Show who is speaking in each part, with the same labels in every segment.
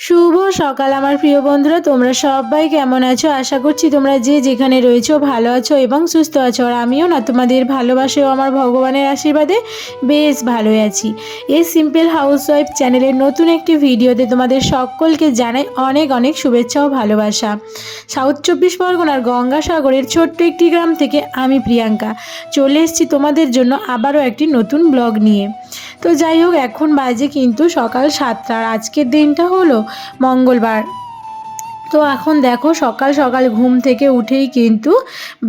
Speaker 1: শুভ সকাল, আমার প্রিয় বন্ধুরা। তোমরা সবাই কেমন আছো? আশা করছি তোমরা যে যেখানে রয়েছো ভালো আছো এবং সুস্থ আছো। আর আমিও না, তোমাদের ভালোবাসেও আমার ভগবানের আশীর্বাদে বেশ ভালোই আছি। এই সিম্পল হাউস ওয়াইফ চ্যানেলের নতুন একটি ভিডিওতে তোমাদের সকলকে জানাই অনেক অনেক শুভেচ্ছা ও ভালোবাসা। সাউথ চব্বিশ পরগনার গঙ্গাসাগরের ছোট্ট একটি গ্রাম থেকে আমি প্রিয়াঙ্কা। চলে এসেছি তোমাদের জন্য আবারও একটি নতুন ব্লগ নিয়ে। তো যাই হোক, এখন বাজে কিন্তু সকাল সাতটার আজকের দিনটা হলো মঙ্গলবার। তো এখন দেখো সকাল সকাল ঘুম থেকে উঠেই কিন্তু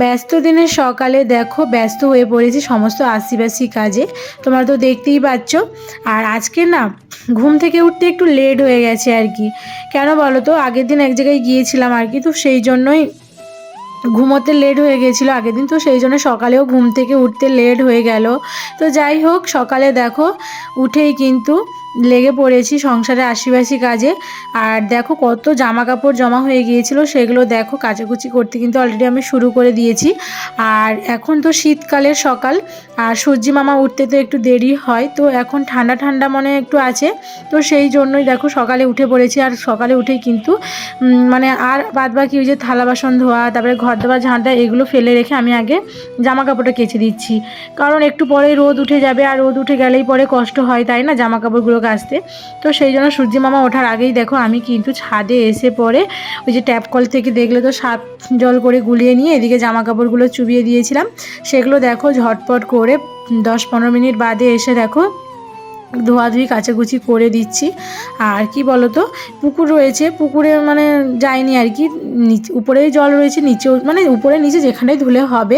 Speaker 1: ব্যস্ত দিনের সকালে দেখো ব্যস্ত হয়ে পড়েছি সমস্ত আশিবাসি কাজে। তোমরা তো দেখতেই পাচ্ছ। আর আজকে না ঘুম থেকে উঠতে একটু লেট হয়ে গেছে আর কি। কেন বলো তো? আগের দিন এক জায়গায় গিয়েছিলাম আর কি, তো সেই জন্যই ঘুমোতে লেট হয়ে গেছিল আগের দিন, তো সেই জন্য সকালেও ঘুম থেকে উঠতে লেট হয়ে গেল। তো যাই হোক, সকালে দেখো, উঠেই কিন্তু লেগে পড়েছি সংসারে আশিবাসি কাজে। আর দেখো কত জামা কাপড় জমা হয়ে গিয়েছিল, সেগুলো দেখো কাচাকুচি করতে কিন্তু অলরেডি আমি শুরু করে দিয়েছি। আর এখন তো শীতকালের সকাল, আর সূর্যি মামা উঠতে তো একটু দেরি হয়, তো এখন ঠান্ডা ঠান্ডা মনে একটু আছে। তো সেই জন্যই দেখো সকালে উঠে পড়েছি, আর সকালে উঠেই কিন্তু মানে আর বাদ বাকি ওই যে থালা বাসন ধোয়া, তারপরে ঘর দেওয়া ঝাঁটা, এগুলো ফেলে রেখে আমি আগে জামা কাপড়টা কেচে দিচ্ছি। কারণ একটু পরে রোদ উঠে যাবে, আর রোদ উঠে গেলেই পরে কষ্ট হয়, তাই না? জামা কাপড়গুলো কাচতে তো সেই জন্য সূর্যি মামা ওঠার আগেই দেখো আমি কিন্তু ছাদে এসে পরে ওই যে ট্যাপ কল থেকে দেখলে তো সাত জল করে গুলিয়ে নিয়ে এদিকে জামা কাপড়গুলো চুবিয়ে দিয়েছিলাম। সেগুলো দেখো ঝটপট করে দশ পনেরো মিনিট বাদে এসে দেখো ধোয়াধুয়ি কাচাকুচি করে দিচ্ছি। আর কি বলতো, পুকুর রয়েছে, পুকুরে মানে যায়নি আর কি উপরেই জল রয়েছে, নিচেও মানে উপরে নিচে যেখানেই ধুলে হবে।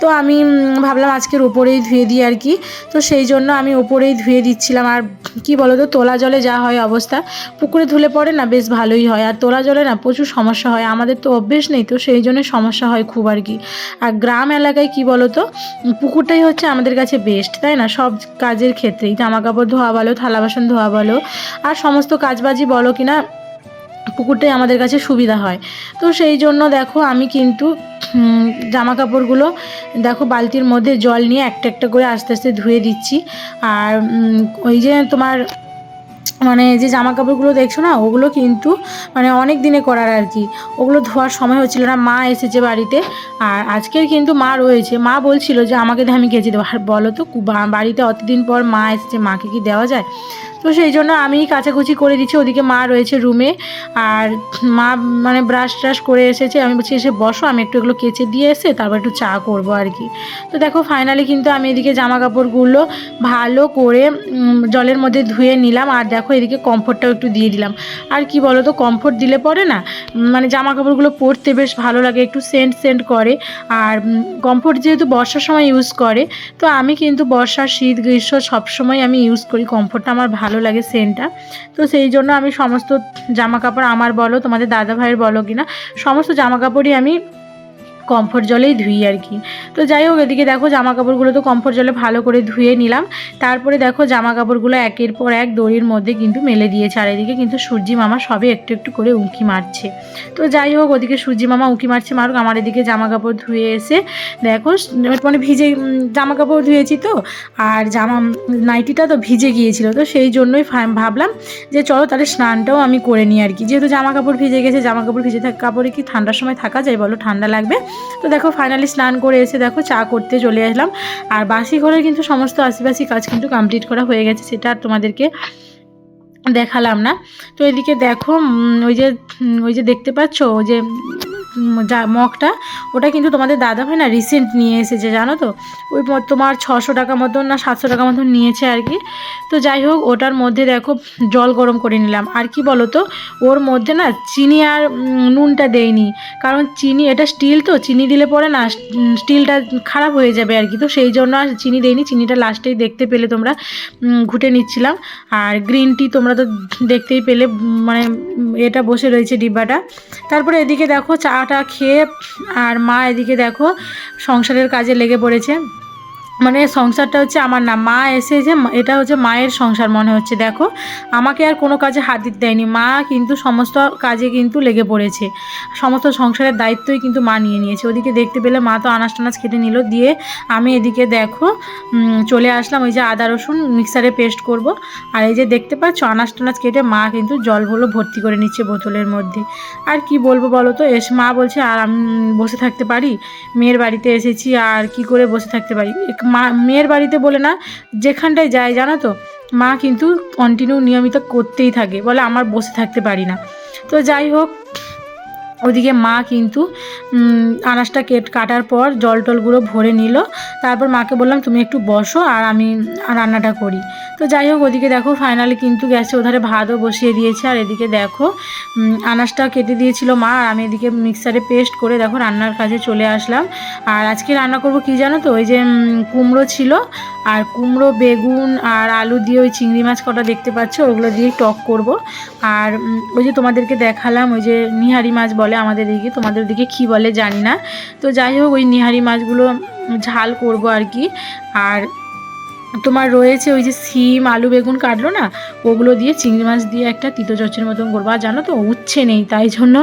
Speaker 1: তো আমি ভাবলাম আজকের ওপরেই ধুয়ে দিই আর কি। তো সেই জন্য আমি ওপরেই ধুয়ে দিচ্ছিলাম। আর কি বলতো, তোলা জলে যা হয় অবস্থা। পুকুরে ধুলে পড়ে না, বেশ ভালোই হয়। আর তোলা জলে না প্রচুর সমস্যা হয়। আমাদের তো অভ্যেস নেই, তো সেই জন্য সমস্যা হয় খুব আর কি। আর গ্রাম এলাকায় কি বলতো, পুকুরটাই হচ্ছে আমাদের কাছে বেস্ট তাই না? সব কাজের ক্ষেত্রেই। জামা কাপড় ধোয়া বলো, থালা বাসন ধোয়া বলো আর সমস্ত কাজবাজি বলো কি না, পুকুরটাই আমাদের কাছে সুবিধা হয়। তো সেই জন্য দেখো আমি কিন্তু জামা কাপড়গুলো দেখো বালতির মধ্যে জল নিয়ে একটা একটা করে আস্তে আস্তে ধুয়ে দিচ্ছি। আর ওই যে তোমার মানে যে জামা কাপড়গুলো দেখছ না, ওগুলো কিন্তু মানে অনেক দিনে করার আর কি। ওগুলো ধোয়ার সময় হচ্ছিল না, মা এসেছে বাড়িতে আর আজকের কিন্তু মা রয়েছে। মা বলছিল যে, আমাকে আমি গেছি দেবো। আর বলো তো বাড়িতে অতদিন পর মা এসেছে, মাকে কি দেওয়া যায়? তো সেই জন্য আমি কাচাকুচি করে দিচ্ছি। ওদিকে মা রয়েছে রুমে। আর মা মানে ব্রাশ ট্রাশ করে এসেছে। আমি বলছি, এসে বসো, আমি একটু এগুলো কেচে দিয়ে এসে তারপর একটু চা করব আর কি। তো দেখো ফাইনালি কিন্তু আমি এদিকে জামা কাপড়গুলো ভালো করে জলের মধ্যে ধুয়ে নিলাম। আর দেখো, এদিকে কমফোর্টটাও একটু দিয়ে দিলাম। আর কি বলো তো কমফোর্ট দিলে পরে না মানে জামা কাপড়গুলো পরতে বেশ ভালো লাগে, একটু সেন্ট সেন্ট করে। আর কমফোর্ট যেহেতু বর্ষার সময় ইউজ করে, তো আমি কিন্তু বর্ষা শীত, গ্রীষ্ম সবসময় আমি ইউজ করি। কমফোর্টটা আমার ভালো লাগে সেন্টটা তো সেই জন্য আমি সমস্ত জামা কাপড় আমার বলো, তোমাদের দাদা ভাইয়ের বলো কিনা, সমস্ত জামা কাপড়ই আমি কমফোর্ট জলেই ধুই আর কি। তো যাই হোক, এদিকে দেখো জামা কাপড়গুলো তো কমফোর্ট জলে ভালো করে ধুয়ে নিলাম। তারপরে দেখো জামা কাপড়গুলো একের পর এক দড়ির মধ্যে কিন্তু মেলে দিয়েছে। আর এদিকে কিন্তু সূর্যি মামা সবে একটু একটু করে উঁকি মারছে। তো যাই হোক, ওদিকে সূর্যি মামা উঁকি মারছে। মারুক, আমার এদিকে জামা কাপড় ধুয়ে এসে দেখো মানে ভিজে জামা কাপড় ধুয়েছি তো, আর জামা, নাইটিটা তো ভিজে গিয়েছিল। তো সেই জন্যই ভাবলাম যে চলো তাহলে স্নানটাও আমি করে নিই আর কি। যেহেতু জামা কাপড় ভিজে গেছে জামা কাপড় ভিজে থাকা, কাপড়ে কি ঠান্ডার সময় থাকা যায় বলো? ঠান্ডা লাগবে। তো দেখো ফাইনালি স্নান করে এসে দেখো চা করতে চলে আসলাম। আর বাসি ঘরের কিন্তু সমস্ত আশিবাসী কাজ কিন্তু কমপ্লিট করা হয়ে গেছে, সেটা আর তোমাদেরকে দেখালাম না। তো এদিকে দেখো ওই যে ওই যে দেখতে পাচ্ছ, ওই যে যা মগটা, ওটা কিন্তু তোমাদের দাদা ভাই না রিসেন্ট নিয়ে এসেছে, জানো তো? ওই তোমার ছশো টাকা মতন না সাতশো টাকা মতন নিয়েছে আর কি। তো যাই হোক, ওটার মধ্যে দেখো জল গরম করে নিলাম। আর কি বলো তো ওর মধ্যে না চিনি আর নুনটা দেয়নি। কারণ চিনি, এটা স্টিল তো, চিনি দিলে পরে না স্টিলটা খারাপ হয়ে যাবে আর কি। তো সেই জন্য আর চিনি দেয়নি, চিনিটা লাস্টেই দেখতে পেলে তোমরা ঘুটে নিচ্ছিলাম। আর গ্রিন টি তোমরা তো দেখতেই পেলে মানে এটা বসে রয়েছে ডিব্বাটা। তারপরে এদিকে দেখো চাটা খেয়ে আর মা এদিকে দেখো সংসারের কাজে লেগে পড়েছে। মানে সংসারটা হচ্ছে আমার না, মা এসে যে এটা হচ্ছে মায়ের সংসার মনে হচ্ছে, দেখো। আমাকে আর কোনো কাজে হাত দিতে দেয়নি। মা কিন্তু সমস্ত কাজে কিন্তু লেগে পড়েছে। সমস্ত সংসারের দায়িত্বই কিন্তু মা নিয়ে নিয়েছে। ওদিকে দেখতে পেলে মা তো আনাজ টানাজ কেটে নিল। দিয়ে আমি এদিকে দেখো চলে আসলাম ওই যে আদা রসুন মিক্সারে পেস্ট করব। আর এই যে দেখতে পাচ্ছ, আনাজ টানাজ কেটে মা কিন্তু জলগুলো ভর্তি করে নিচ্ছে বোতলের মধ্যে। আর কি বলব বলো তো, এস, মা বলছে, আর আমি বসে থাকতে পারি? মেয়ের বাড়িতে এসেছি, আর কি করে বসে থাকতে পারি? মা, মেয়ের বাড়িতে বলে না, যেখানটায় যায় জানো তো, মা কিন্তু কন্টিনিউ নিয়মিত করতেই থাকে, বলে আমার বসে থাকতে পারি না। তো যাই হোক ওদিকে মা কিন্তু আনাজটা কেট কাটার পর জল টলগুলো ভরে নিল। তারপর মাকে বললাম, তুমি একটু বসো আর আমি রান্নাটা করি। তো যাই হোক, ওদিকে দেখো ফাইনালি কিন্তু গ্যাসে ওধারে ভাতও বসিয়ে দিয়েছে। আর এদিকে দেখো আনাজটা কেটে দিয়েছিল মা। আর আমি এদিকে মিক্সারে পেস্ট করে দেখো রান্নার কাজে চলে আসলাম। আর আজকে রান্না করব কি জানো তো? ওই যে কুমড়ো ছিল। আর কুমড়ো, বেগুন আর আলু দিয়ে ওই চিংড়ি মাছ কটা দেখতে পাচ্ছ, ওগুলো দিয়ে টক করব। আর ওই যে তোমাদেরকে দেখালাম, ওই যে নিহারি মাছ বলে আমাদের দিকে, তোমাদের দিকে কি বলে জানি না। তো যাই হোক, ওই নিহারি মাছগুলো ঝাল করব আর কি। আর তোমার রয়েছে ওই যে সিম, আলু, বেগুন কাটলো না? ওগুলো দিয়ে চিংড়ি মাছ দিয়ে একটা তিতো চচ্চের মতন করব। আর জানো তো, উচ্ছে নেই, তাই জন্য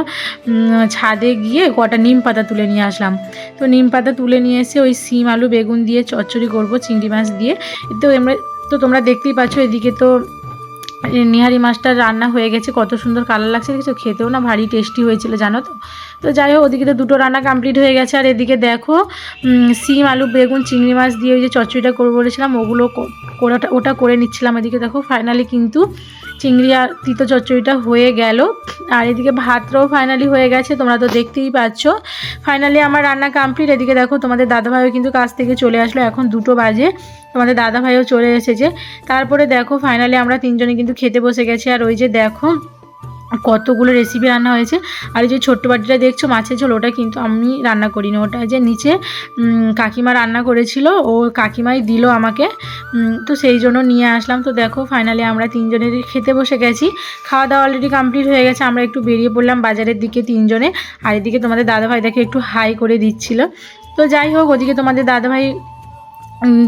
Speaker 1: ছাদে গিয়ে কটা নিম পাতা তুলে নিয়ে আসলাম। তো নিম পাতা তুলে নিয়ে এসে ওই সিম, আলু, বেগুন দিয়ে চচ্চড়ি করব, চিংড়ি মাছ দিয়ে। তো আমরা, তো তোমরা দেখতেই পাচ্ছ, এদিকে তো নিহারি মাছটা রান্না হয়ে গেছে, কত সুন্দর কালার লাগছে, দেখেছ? খেতেও না ভারী টেস্টি হয়েছিল, জানো তো? তো যাই হোক, ওদিকে তো দুটো রান্না কমপ্লিট হয়ে গেছে। আর এদিকে দেখো সিম, আলু, বেগুন, চিংড়ি মাছ দিয়ে ওই যে চচ্চড়িটা করব বলেছিলাম, ওগুলো ওটা ওটা করে নিচ্ছিলাম এদিকে দেখো ফাইনালি কিন্তু চিংড়ি আর তিতো চচ্চড়িটা হয়ে গেল। আর এদিকে ভাতটাও ফাইনালি হয়ে গেছে, তোমরা তো দেখতেই পাচ্ছ। ফাইনালি আমার রান্না কমপ্লিট এদিকে দেখো তোমাদের দাদাভাইও কিন্তু কাজ থেকে চলে আসলো, এখন দুটো বাজে। তোমাদের দাদাভাইও চলে এসেছে। তারপরে দেখো ফাইনালি আমরা তিনজনে কিন্তু খেতে বসে গেছি। আর ওই যে দেখো কতগুলো রেসিপি রান্না হয়েছে। আর এই যে ছোট্ট বাটিটা দেখছ, মাছের ঝোল, ওটা কিন্তু আমি রান্না করিনি। ওটা যে নিচে কাকিমা রান্না করেছিল, ও কাকিমাই দিল আমাকে। তো সেই জন্য নিয়ে আসলাম। তো দেখো ফাইনালি আমরা তিনজনের খেতে বসে গেছি। খাওয়া দাওয়া অলরেডি কমপ্লিট হয়ে গেছে। আমরা একটু বেরিয়ে পড়লাম বাজারের দিকে তিনজনে। আর এদিকে তোমাদের দাদাভাই দেখে একটু হাই করে দিচ্ছিল। তো যাই হোক, ওদিকে তোমাদের দাদাভাই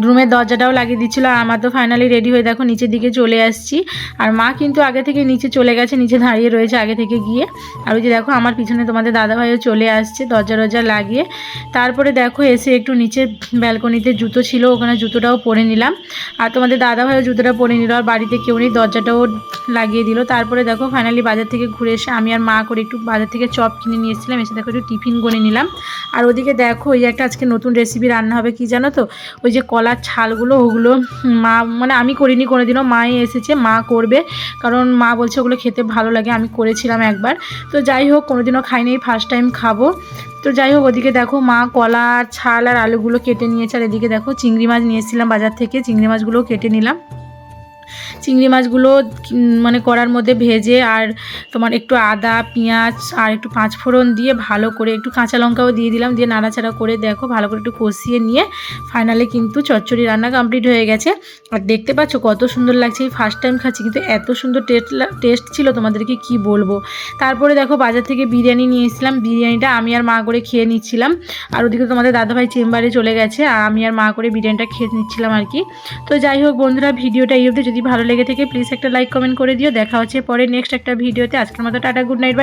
Speaker 1: রুমের দরজাটাও লাগিয়ে দিচ্ছিল আর আমার তো ফাইনালি রেডি হয়ে দেখো নিচের দিকে চলে আসছি। আর মা কিন্তু আগে থেকে নিচে চলে গেছে, নিচে দাঁড়িয়ে রয়েছে আগে থেকে গিয়ে। আর ওই যে দেখো আমার পিছনে তোমাদের দাদাভাইও চলে আসছে দরজা রজা লাগিয়ে। তারপরে দেখো এসে একটু নিচে ব্যালকনিতে জুতো ছিল, ওখানে জুতোটাও পরে নিলাম। আর তোমাদের দাদাভাইও জুতোটা পরে নিল, আর বাড়িতে কেউ নেই, দরজাটাও লাগিয়ে দিল। তারপরে দেখো ফাইনালি বাজার থেকে ঘুরে এসে আমি আর মা করে একটু বাজার থেকে চপ কিনে নিয়ে এসেছিলাম, এসে দেখো একটু টিফিন করে নিলাম। আর ওদিকে দেখো ওই একটা আজকে নতুন রেসিপি রান্না হবে, কি জানো তো? ওই যে কলার ছালগুলো ওগুলো, মা মানে আমি করিনি কোনোদিনও, মাই এসেছে, মা করবে, কারণ মা বলছে ওগুলো খেতে ভালো লাগে, আমি করেছিলাম একবার। তো যাই হোক, কোনোদিনও খাইনি ফার্স্ট টাইম খাব। তো যাই হোক, ওদিকে দেখো মা কলা আর ছাল আর আলুগুলো কেটে নিয়েছে, আর এদিকে দেখো চিংড়ি মাছ নিয়েছিলাম বাজার থেকে, চিংড়ি মাছগুলোও কেটে নিলাম। চিংড়ি মাছগুলো মানে কড়ার মধ্যে ভেজে আর তোমার একটু আদা, পেঁয়াজ আর একটু পাঁচফোড়ন দিয়ে ভালো করে একটু কাঁচা লঙ্কাও দিয়ে দিলাম। দিয়ে নাড়াচাড়া করে দেখো, ভালো করে একটু কষিয়ে নিয়ে ফাইনালি কিন্তু চচ্চড়ি রান্না কমপ্লিট হয়ে গেছে। আর দেখতে পাচ্ছ কত সুন্দর লাগছে, এই ফার্স্ট টাইম খাচ্ছি, কিন্তু এত সুন্দর টেস্ট টেস্ট ছিল তোমাদেরকে কি বলব? তারপরে দেখো বাজার থেকে বিরিয়ানি নিয়ে এসেছিলাম। বিরিয়ানিটা আমি আর মা করে খেয়ে নিচ্ছিলাম। আর ওদিকে তোমাদের দাদাভাই চেম্বারে চলে গেছে, আর আমি আর মা করে বিরিয়ানিটা খেয়ে নিচ্ছিলাম আর কি। তো যাই হোক বন্ধুরা, ভিডিওটা এই অবধি। যদি ভালো লেগে থাকে প্লিজ একটা লাইক কমেন্ট করে দিও। দেখা হচ্ছে পরে নেক্সট একটা ভিডিওতে। আজকের মতো টাটা গুড নাইট বাই